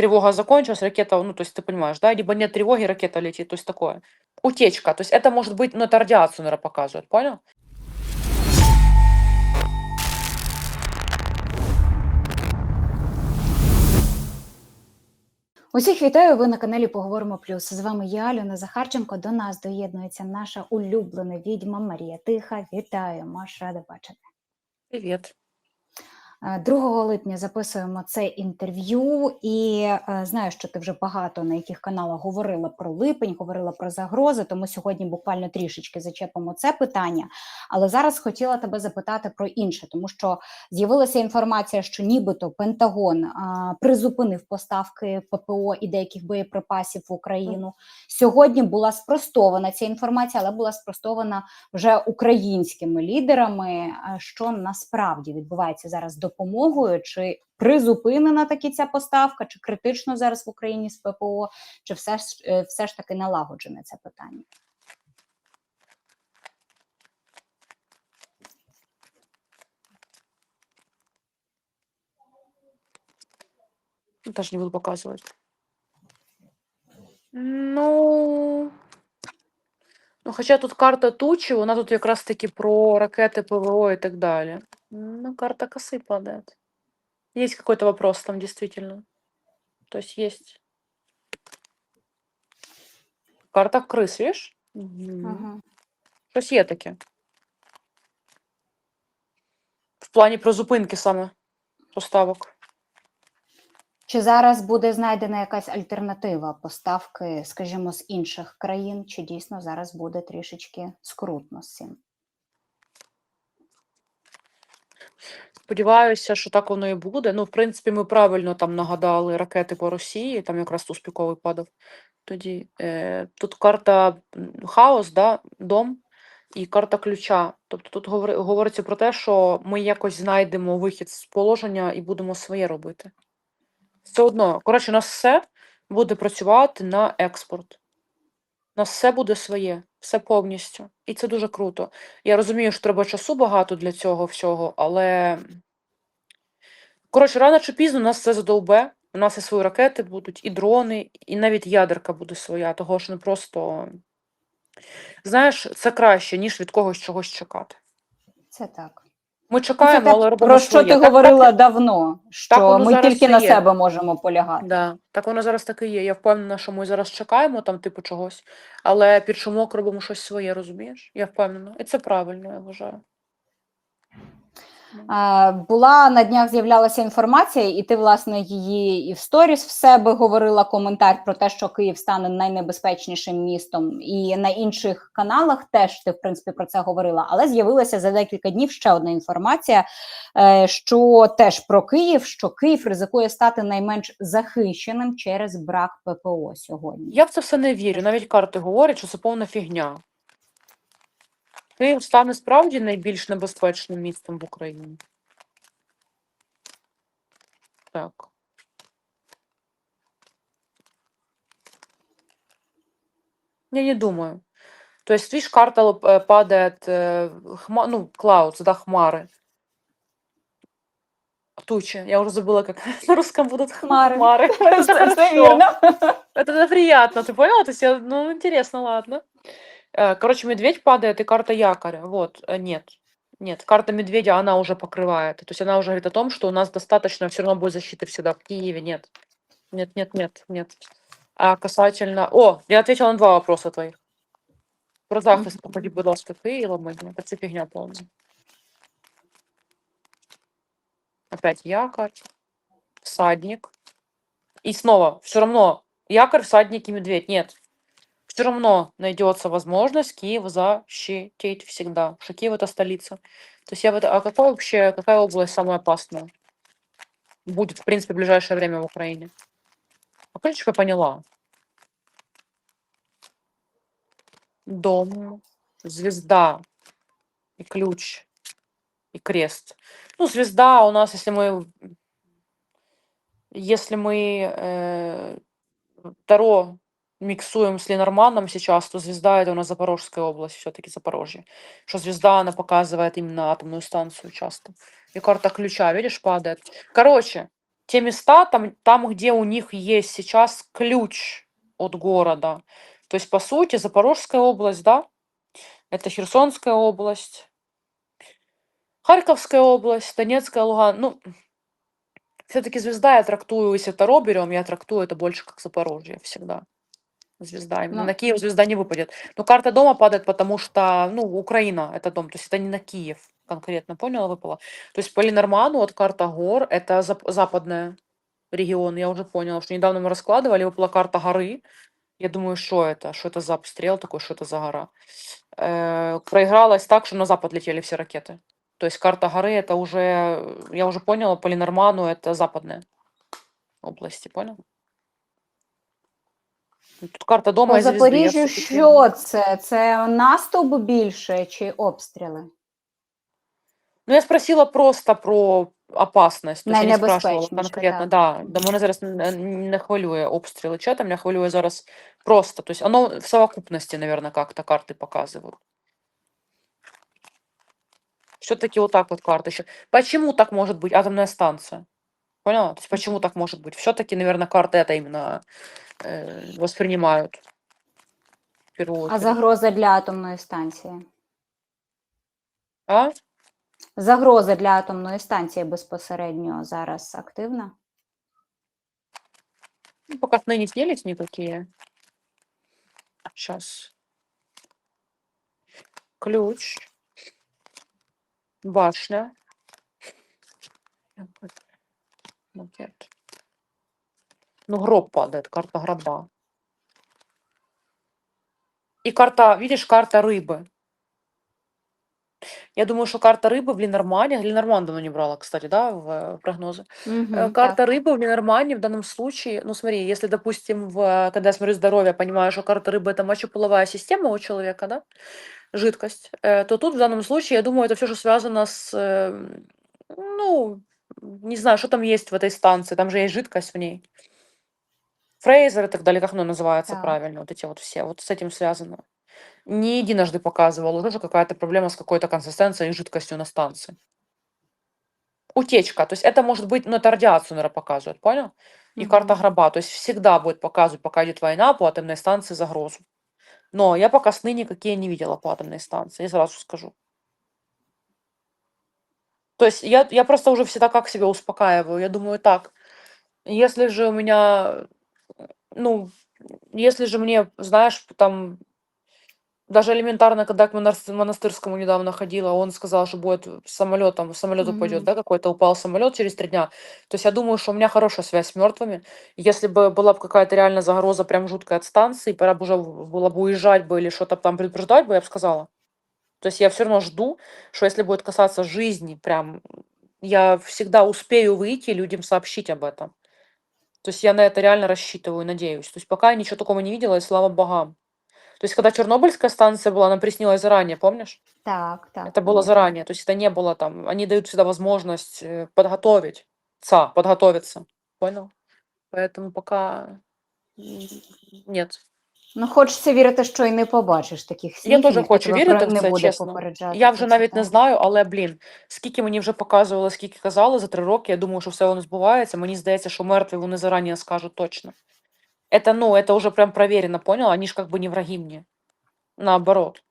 тревога закончилась, ракета, ну, то есть ты понимаешь, да, либо нет тревоги, ракета летит, то есть такое. Утечка, то есть это может быть, ну, это радиацию, наверное, показывает, понял? Усіх вітаю. Ви на каналі Поговоримо Плюс. З вами я, Альона Захарченко. До нас доєднується наша улюблена відьма Марія Тиха. Вітаю, Маш, рада бачити. Привет. Е, 2 липня записуємо це інтерв'ю, і е, знаю, що ти вже багато на яких каналах говорила про липень, говорила про загрози. Тому сьогодні буквально трішечки зачепимо це питання. Але зараз хотіла тебе запитати про інше, тому що з'явилася інформація, що нібито Пентагон а, призупинив поставки ППО і деяких боєприпасів в Україну. Сьогодні була спростована ця інформація, але була спростована вже українськими лідерами. Що насправді відбувається зараз з допомогою? Чи призупинена таки ця поставка, чи критично зараз в Україні з ППО, чи все ж е, все ж таки налагоджене це питання? Даже не буду показывать. Ну, ну, хоча тут карта тучі, вона тут якраз таки про ракети ПВО і так далі. Ну, карта косы падает. Есть какой-то вопрос там действительно. То есть есть. Карта крыс, видишь? Мгм. Ага. Щось є таке. В плані про зупинки саме поставок. Чи зараз буде знайдена якась альтернатива поставки, скажімо, з інших країн, чи дійсно зараз буде трішечки скрутно з цим? Сподіваюся, що так воно і буде. Ну, в принципі, ми правильно там нагадали ракети по Росії, там якраз успіковий падав. Тоді е, тут карта хаос, да, дом і карта ключа. Тобто тут говори- говориться про те, що ми якось знайдемо вихід з положення і будемо своє робити. Все одно, коротше, у нас все буде працювати на експорт. У нас все буде своє, все повністю. І це дуже круто. Я розумію, що треба часу багато для цього всього, але. Коротше, рано чи пізно нас це задовбе. У нас і свої ракети будуть, і дрони, і навіть ядерка буде своя, того що не просто. Знаєш, це краще, ніж від когось чогось чекати. Це так. Ми чекаємо, але робимо про що своє. ти говорила так, давно, що воно ми зараз тільки і на є. себе можемо полягати. Да, так воно зараз таки є. Я впевнена, що ми зараз чекаємо там, типу, чогось, але під шумок робимо щось своє, розумієш? Я впевнена. І це правильно, я вважаю. Була на днях з'являлася інформація, і ти, власне, її і в сторіс в себе говорила коментар про те, що Київ стане найнебезпечнішим містом, і на інших каналах теж ти, в принципі, про це говорила. Але з'явилася за декілька днів ще одна інформація, е, що теж про Київ, що Київ ризикує стати найменш захищеним через брак ППО сьогодні. Я в це все не вірю. Навіть карти говорять, що це повна фігня. Київ стане справді найбільш небезпечним містом в Україні. Так. Я не думаю. То есть, видишь, карта лоп- э, падает, э, хма, ну, clouds, да, хмары. Тучи. Я уже забыла, как на русском будут Хмары. хмары. Это Це хорошо. все вірно. Это, это приятно, ты поняла? То есть, я, ну, интересно, ладно. Э, Короче, медведь падает и карта якоря. Вот, э, нет. Нет, карта медведя, она уже покрывает. То есть она уже говорит о том, что у нас достаточно все равно будет защиты всегда в Киеве. Нет. Нет, нет, нет, нет. А касательно... О, я ответила на два вопроса твоих. Про захист, походи, будь ласка, Києва, мені. Це фігня повна. Опять якорь, всадник. И снова, все равно, якорь, всадник и медведь. Нет. все равно найдется возможность Киев защитить всегда. Потому что Киев это столица. То есть я в это... А какая вообще, какая область самая опасная? Будет, в принципе, в ближайшее время в Украине. А в принципе, поняла. Дом, звезда и ключ и крест. Ну, звезда у нас, если мы, если мы э, Таро миксуем с Ленорманом сейчас, то звезда это у нас Запорожская область, все-таки Запорожье. Что звезда, она показывает именно атомную станцию часто. И карта ключа, видишь, падает. Короче, те места, там, там, где у них есть сейчас ключ от города. То есть, по сути, Запорожская область, да, это Херсонская область, Харьковская область, Донецкая, Луган. Ну, все-таки звезда я трактую, если Таро берем, я трактую это больше как Запорожье всегда. Звезда. Именно Ну. на Киев звезда не выпадет. Но карта дома падает, потому что, ну, Украина это дом, то есть это не на Киев конкретно, поняла, выпала. То есть по Ленорману вот карта гор, это зап- западная регион, я уже поняла, что недавно мы раскладывали, выпала карта горы. Я думаю, что это? Что это за обстрел такой, что это за гора? Э, проигралась так, что на запад летели все ракеты. То есть карта горы это уже, э, я уже поняла, по Ленорману это западная области, понял? Ну, Тут карта дома По і звезди. я Запоріжжю все-таки- що це? Це наступ більше чи обстріли? Ну, я спросила просто про опасность. То есть я не спрашивала Найнебезпечніше, конкретно, так. да. Да мене зараз не, не хвилює обстріли чата, мене хвилює зараз просто. То есть оно в совокупности, наверное, как-то карты показывают. Все-таки вот так вот карты еще. Почему так может быть атомная станция? Поняла? То есть почему так может быть? Все-таки, наверное, карты это именно э, воспринимают. В первую А очередь. загроза для атомної станції? А? Загроза для атомної станції безпосередньо зараз активна? Ну, пока сны не снились никакие. Сейчас. Ключ. Башня. Макет. Ну, гроб падает, карта гроба. И карта, видишь, карта рыбы. Я думаю, что карта рыбы в Ленормане, Ленорман давно не брала, кстати, да, в э, прогнозы. Э, Мгм, Карта рыбы в Ленормане в данном случае, ну смотри, если, допустим, в, когда я смотрю здоровье, я понимаю, что карта рыбы это мочеполовая система у человека, да, жидкость, э, то тут в данном случае, я думаю, это все, что связано с, э, ну, не знаю, что там есть в этой станции, там же есть жидкость в ней. Фрейзер и так далее, как оно называется Так. правильно, вот эти вот все, вот с этим связано. Не единожды показывал, уже же какая-то проблема с какой-то консистенцией и жидкостью на станции. Утечка, то есть это может быть, ну это радиацию, наверное, показывает, понял? И карта Мгм. гроба, то есть всегда будет показывать, пока идет война, по атомной станции загрозу. Но я пока сны никакие не видела по атомной станции, я сразу скажу. То есть я, я просто уже всегда как себя успокаиваю. Я думаю так, если же у меня, ну, если же мне, знаешь, там, даже элементарно, когда к монас- монастырскому недавно ходила, он сказал, что будет самолетом, самолет упадет, Мгм. да, какой-то упал самолет через три дня. То есть я думаю, что у меня хорошая связь с мертвыми. Если бы была бы какая-то реально загроза прям жуткая от станции, пора бы уже в- было бы уезжать бы или что-то там предупреждать бы, я бы сказала. То есть я все равно жду, что если будет касаться жизни, прям я всегда успею выйти и людям сообщить об этом. То есть я на это реально рассчитываю, надеюсь. То есть пока я ничего такого не видела, и слава богам. То есть когда Чернобыльская станция была, нам приснилась заранее, помнишь? Так, так. Это было заранее. То есть это не было там. Они дают всегда возможность э, подготовить. Ца, подготовиться. Понял? Поэтому пока м, нет. Ну, хочеться вірити, що і не побачиш таких снів. Я і теж ніхто хочу тебе вірити про- в не це, буде чесно. попереджати. Я про вже це, навіть не так. знаю, але блін, скільки мені вже показували, скільки казали за три роки, я думаю, що все воно збувається. Мені здається, що мертві вони зарані скажуть точно. Это, ну, это уже прям проверено, понял? Они же как бы не враги мне. Наоборот.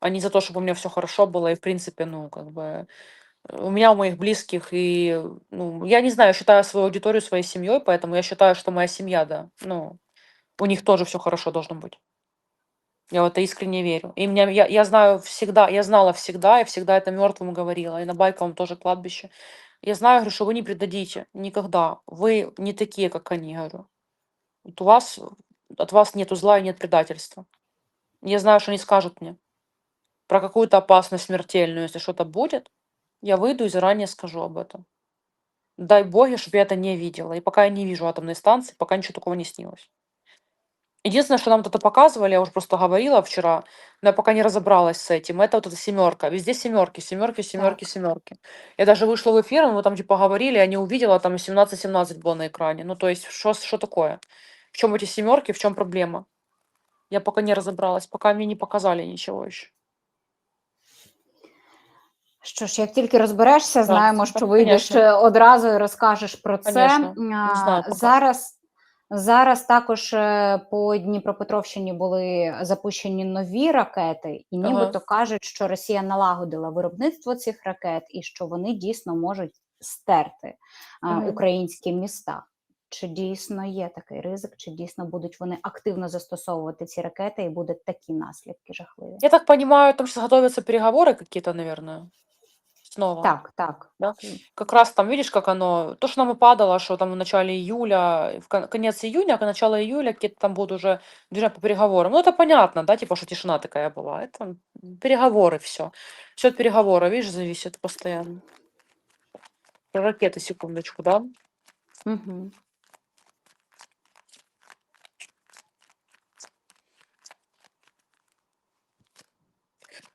Они за то, чтобы у меня все хорошо было, и в принципе, ну, как бы, э, у меня, у моих близких, и, ну, я не знаю, я считаю свою аудиторию своей семьей, поэтому я считаю, что моя семья, да, ну, у них тоже все хорошо должно быть. Я в это искренне верю. И меня, я, я знаю всегда, я знала всегда, и всегда это мертвым говорила, и на Байковом тоже кладбище. Я знаю, говорю, что вы не предадите никогда. Вы не такие, как они, говорю. Вот у вас, от вас нету зла и нет предательства. Я знаю, что они скажут мне про какую-то опасность смертельную, если что-то будет, я выйду и заранее скажу об этом. Дай боги, чтобы я это не видела. И пока я не вижу атомной станции, пока ничего такого не снилось. Единственное, что нам вот это показывали, я уже просто говорила вчера, но я пока не разобралась с этим, это вот эта семерка. Везде семерки, семерки, семерки, семерки. Я даже вышла в эфир, мы там типа говорили, я не увидела, там 17-17 было на экране. Ну, то есть, что, что такое? В чем эти семерки, в чем проблема? Я пока не разобралась, пока мне не показали ничего еще. Що ж, як тільки розберешся, знаємо, це що так, вийдеш конечно. е, одразу і розкажеш про це. Конечно, не А, знаю поки. Зараз, зараз також е, по Дніпропетровщині були запущені нові ракети, і Ага. нібито кажуть, що Росія налагодила виробництво цих ракет і що вони дійсно можуть стерти а, Мгм. українські міста. Чи дійсно є такий ризик, чи дійсно будуть вони активно застосовувати ці ракети і будуть такі наслідки жахливі? Я так понимаю, там сейчас готовятся переговоры какие-то, наверное, снова. Так, так. Да? Как раз там, видишь, как оно, то, что нам и падало, что там в начале июля, в кон- конец июня, а начало июля какие-то там будут уже движения по переговорам. Ну, это понятно, да, типа, что тишина такая была. Это переговоры, все. Все от переговоров, видишь, зависит постоянно. Ракеты, секундочку, да? Угу.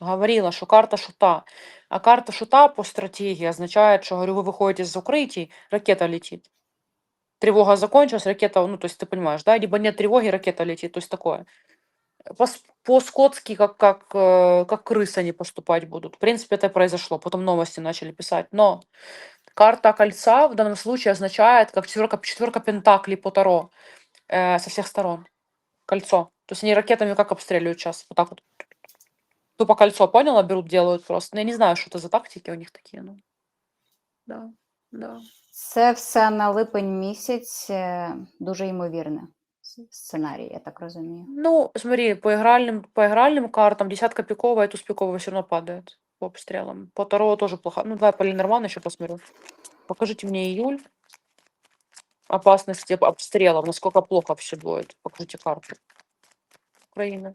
говорила, что карта шута. А карта шута по стратегии означает, что, говорю, вы выходите из укрытий, ракета летит. Тревога закончилась, ракета, ну, то есть ты понимаешь, да, либо нет тревоги, ракета летит, то есть такое. По- По-скотски, как, как, э, как крысы они поступать будут. В принципе, это и произошло. Потом новости начали писать. Но карта кольца в данном случае означает, как четверка, четверка пентаклей по Таро э, со всех сторон. Кольцо. То есть они ракетами как обстреливают сейчас? Вот так вот. Тупо кольцо, поняла, берут, делают просто. Ну, я не знаю, что это за тактики у них такие. Ну. Да, да. Це все на липень місяць, е, дуже ймовірне с- сценарій, я так розумію. Ну, смотри, по игральным, по игральным картам десятка пиковая, туз пиковая все равно падает по обстрелам. По Таро тоже плохо. Ну, давай по Ленорману еще посмотрю. Покажите мне июль. Опасности об- обстрелов. Насколько плохо все будет. Покажите карту. Украина.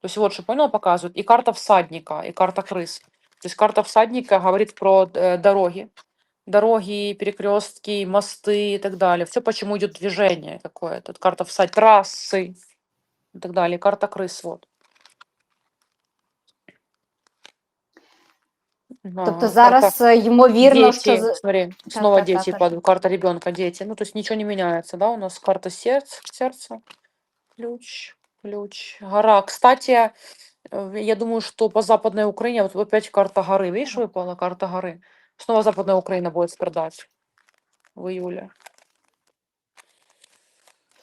То есть вот, что понял, показывают. И карта всадника, и карта крыс. То есть карта всадника говорит про э, дороги. Дороги, перекрестки, мосты и так далее. Все, почему идет движение какое-то. Вот Карта всадника, трассы и так далее. Карта крыс, вот. Тобто Ага, карта- зараз е, ймовірно, що Дети, з- смотри, Так, снова так, дети так, так. падают, карта ребенка, дети. Ну, то есть ничего не меняется, да, у нас карта сердца, сердца, ключ, ключ, гора. Кстати, э, я думаю, что по Западной Украине, вот опять карта горы, видишь, выпала карта горы. Снова Западная Украина будет страдать в июле.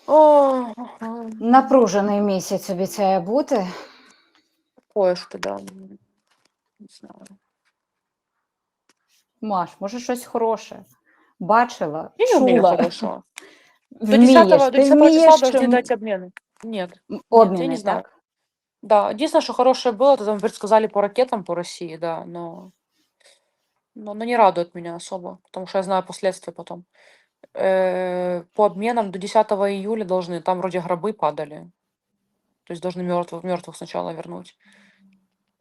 О, ага, напружений місяць обіцяє бути. такое что, да, м, не знаю. Маш, може щось хороше. Бачила, Я не умею чула, хорошего. До вмієш, 10, до ти 10 числа вмієш должны чим- дать обмены. Нет. м, я не знаю. так? Да, единственное, что хорошее было, это там предсказали по ракетам по России, да, но, но, но не радует меня особо, потому что я знаю последствия потом. Э, по обменам до 10 июля должны, там вроде гробы падали, то есть должны мертвых, мертвых сначала вернуть.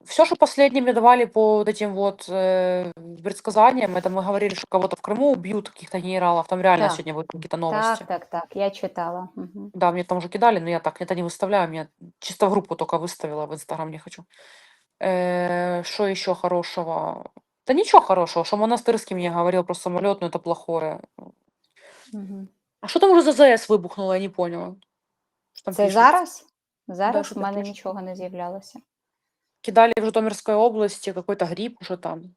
Все, что последними давали по вот этим вот э, предсказаниям, это мы говорили, что кого-то в Крыму убьют, каких-то генералов, там реально Так. сегодня будут какие-то новости. Так, так, так. Я читала. Угу. Да, мне там уже кидали, но я так это не выставляю, мне чисто в группу только выставила, в Инстаграм не хочу. Э, Что еще хорошего? Да ничего хорошего, что Монастырский мне говорил про самолет, но это плохое. Угу. А что там уже за ЗС выбухнуло, я не поняла. Что там Це пишут? зараз? Зараз що в там мене пишуть. нічого не з'являлося. Кидали в Житомирской области какой-то грипп уже там.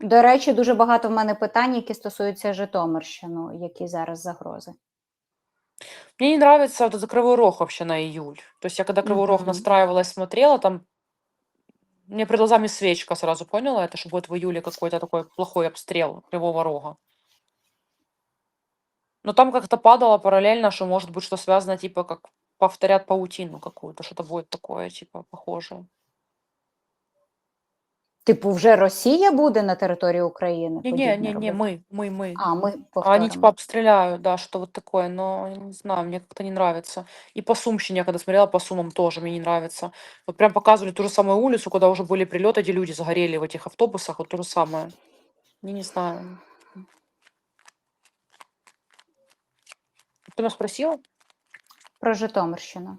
До речі, дуже багато в мене питань, які стосуються Житомирщини, які зараз загрози. Мне не нравится вот этот Кривой Рог вообще на июль. То есть я когда Кривой Рог Мгм. настраивалась, смотрела, там мне перед глазами свечка сразу поняла это, что будет в июле какой-то такой плохой обстрел Кривого Рога. Но там как-то падало параллельно, что может быть что связано, типа как повторят паутину какую-то, что-то будет такое, типа похожее. Типу, вже Росія буде на території України? Не, не, подібне не, не, робити? мы, мы, мы. А, ми А они повторимо. типа обстреляют, да, что вот такое, но я не знаю, мне как-то не нравится. И по Сумщине, я когда смотрела по Сумам, тоже мне не нравится. Вот прям показывали ту же самую улицу, куда уже были прилеты, где люди загорели в этих автобусах, вот то же самое. Я не знаю. Ты меня спросила? Про Житомирщину.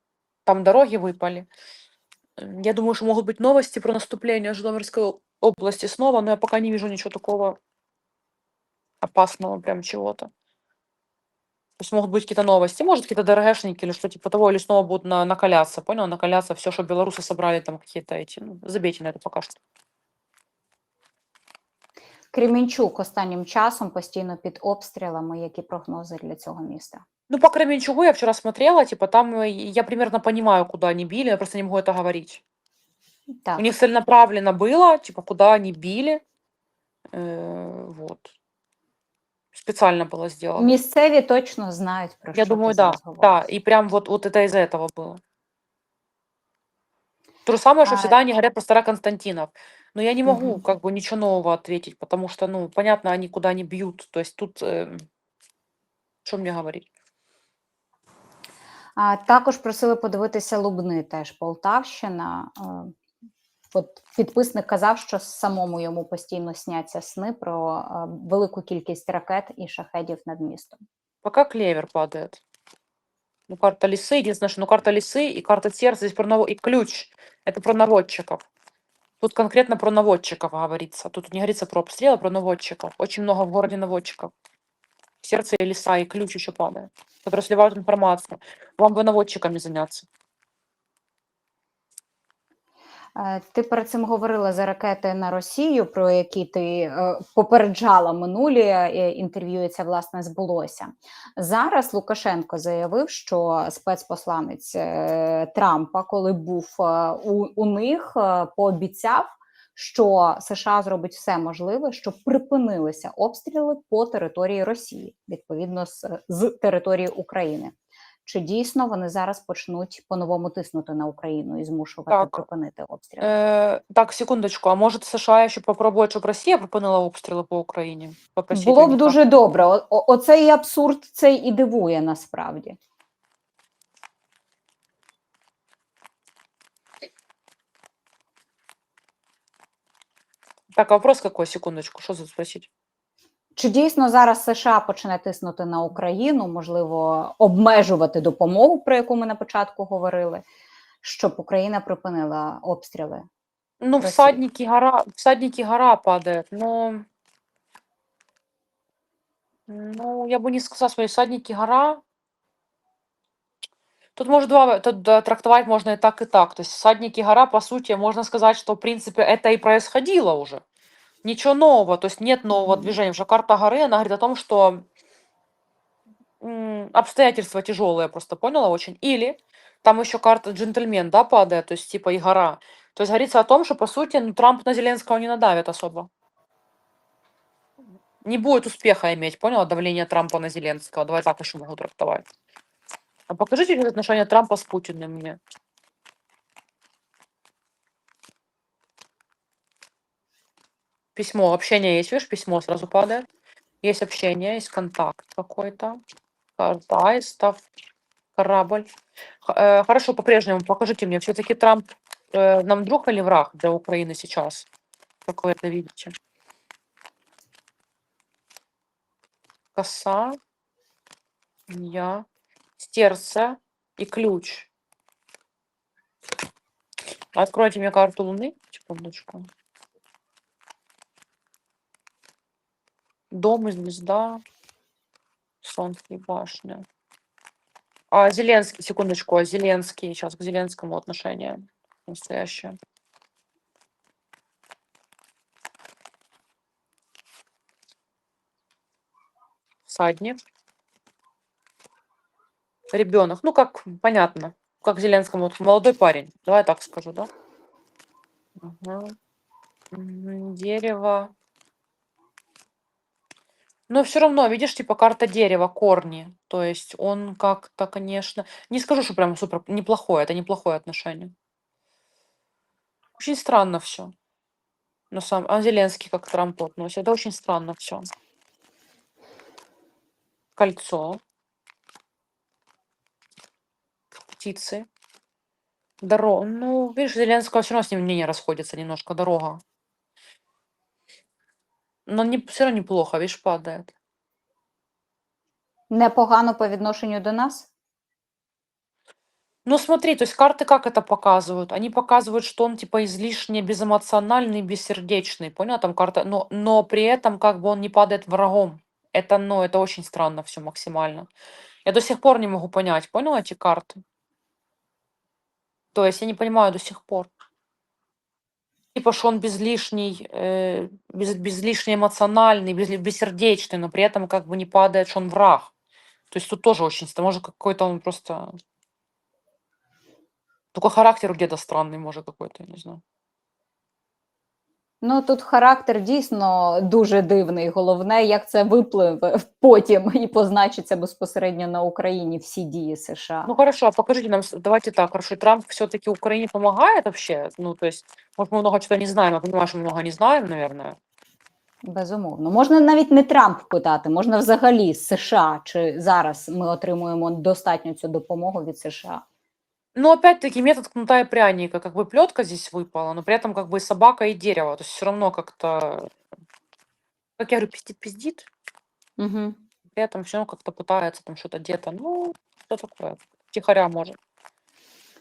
Там дороги выпали. Я думаю, что могут быть новости про наступление Житомирской области снова, но я пока не вижу ничего такого опасного, прям чего-то. То есть могут быть какие-то новости, может, какие-то ДРГшники или что типа того, или снова будут на- накаляться, понял? Накаляться все, что белорусы собрали, там какие-то эти, ну, забейте на это пока что. Кремінчук останнім часом постійно під обстрілами. Які прогнози для цього міста? Ну, по Кременчугу я вчера смотрела, типа там э, я примерно понимаю, куда они били, я просто не могу это говорить. Так, У них целенаправленно было, типа, куда они били. Э, вот. Специально было сделано. місцеві точно знають про Я що думаю, ти да, зараз да. говориш. И прям вот, вот это из-за этого было. То же самое, что А, всегда они говорят про Староконстантинов. Но я не могу Мгм. как бы ничего нового ответить, потому что, ну, понятно, они куда не бьют. То есть тут, э, что мне говорить? А, також просили подивитися Лубни, теж Полтавщина. Е, От підписник казав, що самому йому постійно сняться сни про е, велику кількість ракет і шахедів над містом. Пока клевер падает. Ну, карта лисы, единственное, что ну, карта лисы и карта сердца здесь про наво... и ключ. Это про наводчиков. Тут конкретно про наводчиков говорится. Тут не говорится про обстрел, а про наводчиков. Очень много в городе наводчиков. Сердце и лиса, и ключ еще падает. Которые сливают информацию. Вам бы наводчиками заняться. Е, Ти перед цим говорила за ракети на Росію, про які ти е, попереджала минулі інтерв'ю, і це власне збулося. Зараз Лукашенко заявив, що спецпосланець е, Трампа, коли був у, у них, пообіцяв, що США зробить все можливе, щоб припинилися обстріли по території Росії, відповідно з, з території України. Чи дійсно вони зараз почнуть по-новому тиснути на Україну і змушувати Так. припинити обстріли? Э, так, секундочку. А может США еще попробует, чтобы Россия припинила обстріли по Україні? Попросить Було б дуже добре. О- Оцей абсурд цей і дивує насправді. Так, а вопрос какой? Секундочку, что за спросить? Чи дійсно зараз США почне тиснути на Україну, можливо, обмежувати допомогу, про яку ми на початку говорили, щоб Україна припинила обстріли? Ну, всадники гора, всадники гора падает, но... Ну, я бы не сказала, смотри, всадники гора... Тут может два, тут трактовать можно и так, и так. То есть всадники гора, по сути, можно сказать, что, в принципе, это и происходило уже. Ничего нового, то есть нет нового движения. Потому что карта горы, она говорит о том, что обстоятельства тяжелые, просто поняла очень. Или там еще карта джентльмен, да, падает, то есть типа и гора. То есть говорится о том, что, по сути, ну, Трамп на Зеленского не надавит особо. Не будет успеха иметь, поняла, давление Трампа на Зеленского. Давай так еще могу трактовать. А покажите отношения Трампа с Путиным мне. Письмо, общение есть, видишь, письмо сразу падает. Есть общение, есть контакт какой-то. Карта аистов, корабль. Э, Хорошо, по-прежнему покажите мне, все-таки Трамп э, нам друг или враг для Украины сейчас? Как вы это видите? коса, я, стерца и ключ. Откройте мне карту Луны, секундочку. Дом и звезда, и башня. А Зеленский, секундочку, а Зеленский, сейчас к Зеленскому отношение настоящее. Всадник. Ребенок. Ну, как понятно. Как Зеленскому. Вот молодой парень. Давай так скажу, да? Мгм, Дерево. Но все равно, видишь, типа карта дерева, корни. То есть он как-то, конечно, не скажу, что прям супер неплохое, это неплохое отношение. Очень странно все. На самом, а Зеленский как к Трампу относится. Это очень странно все. Кольцо. Птицы. Дорога. Ну, видишь, Зеленского все равно с ним мнение расходится немножко. Дорога. Но не, все равно неплохо, видишь, падает. Непогано по відношенню до нас. Ну, смотри, то есть карты как это показывают? Они показывают, что он типа излишне безэмоциональный, бессердечный, понял? Там карта, но, но при этом как бы он не падает врагом. Это, ну, это очень странно все максимально. Я до сих пор не могу понять, понял эти карты? То есть я не понимаю до сих пор. Типа, что он безлишний, э, без, безлишне эмоциональный, без, бессердечный, но при этом как бы не падает, что он враг. То есть тут тоже очень. Может, какой-то он просто... Только характер где-то странный, может, какой-то, я не знаю. Ну тут характер дійсно дуже дивний. Головне, як це випливе потім і позначиться безпосередньо на Україні всі дії США. Ну хорошо, а покажите нам, давайте так, хорошо, Трамп все-таки Украине помогает вообще? Ну, то есть, может, мы много чего не знаем, я понимаю, что мы много не знаем, наверное. Безумовно, можна навіть не Трамп питати, можна взагалі США, чи зараз ми отримуємо достатньо цю допомогу від США. Но опять-таки метод кнута и пряника, как бы плетка здесь выпала, но при этом как бы и собака, и дерево, то есть все равно как-то, как я говорю, пиздит, пиздит, Угу. при этом все равно как-то пытается там что-то где-то, ну, что такое, тихоря может.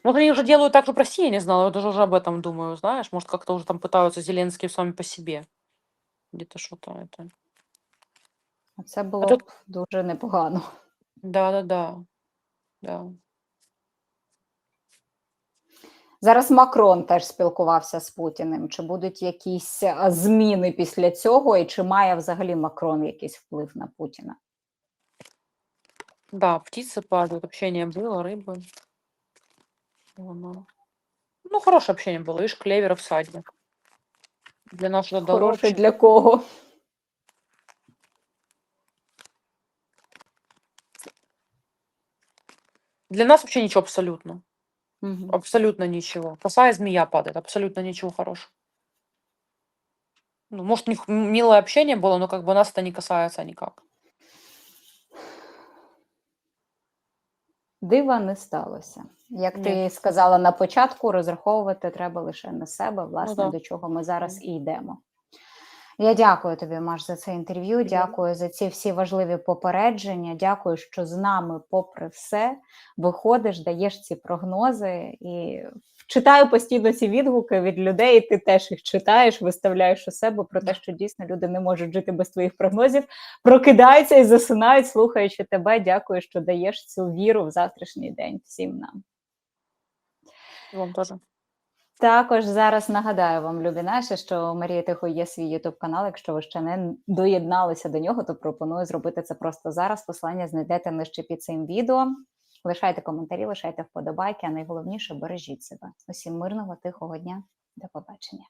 Может, они уже делают так России, я не знала, я даже уже об этом думаю, знаешь, может, как-то уже там пытаются Зеленские сами по себе. Где-то что-то это. Це було тут- б дуже непогано. Да-да-да. Да. Зараз Макрон теж спілкувався з Путіним. Чи будуть якісь а, зміни після цього, і чи має взагалі Макрон якийсь вплив на Путіна? Да, птицы падают, общение было, рыбы. Оно. Ну, хорошее общение было. Видишь, клевер и всадник. Для нас это дало Хороший вообще- для кого? Для нас вообще ничего абсолютно. Мгм. Абсолютно ничего. Коса и змея падает. Абсолютно ничего хорошего. Ну, может, у них м- милое общение было, но как бы нас это не касается никак. Дива не сталося. Як Ні. ти сказала на початку, розраховувати треба лише на себе, власне, да. до чого ми зараз і йдемо. Я дякую тобі, Маш, за це інтерв'ю. Дякую за ці всі важливі попередження. Дякую, що з нами, попри все, виходиш, даєш ці прогнози і читаю постійно ці відгуки від людей. і Ти теж їх читаєш, виставляєш у себе про те, що дійсно люди не можуть жити без твоїх прогнозів, прокидаються і засинають, слухаючи тебе. Дякую, що даєш цю віру в завтрашній день всім нам. Вам тоже. Також зараз нагадаю вам, любі наші, що у Марії Тихо є свій ютуб канал. Якщо ви ще не доєдналися до нього, то пропоную зробити це просто зараз. Послання знайдете нижче під цим відео. Лишайте коментарі, лишайте вподобайки, а найголовніше бережіть себе. Усім мирного, тихого дня. До побачення.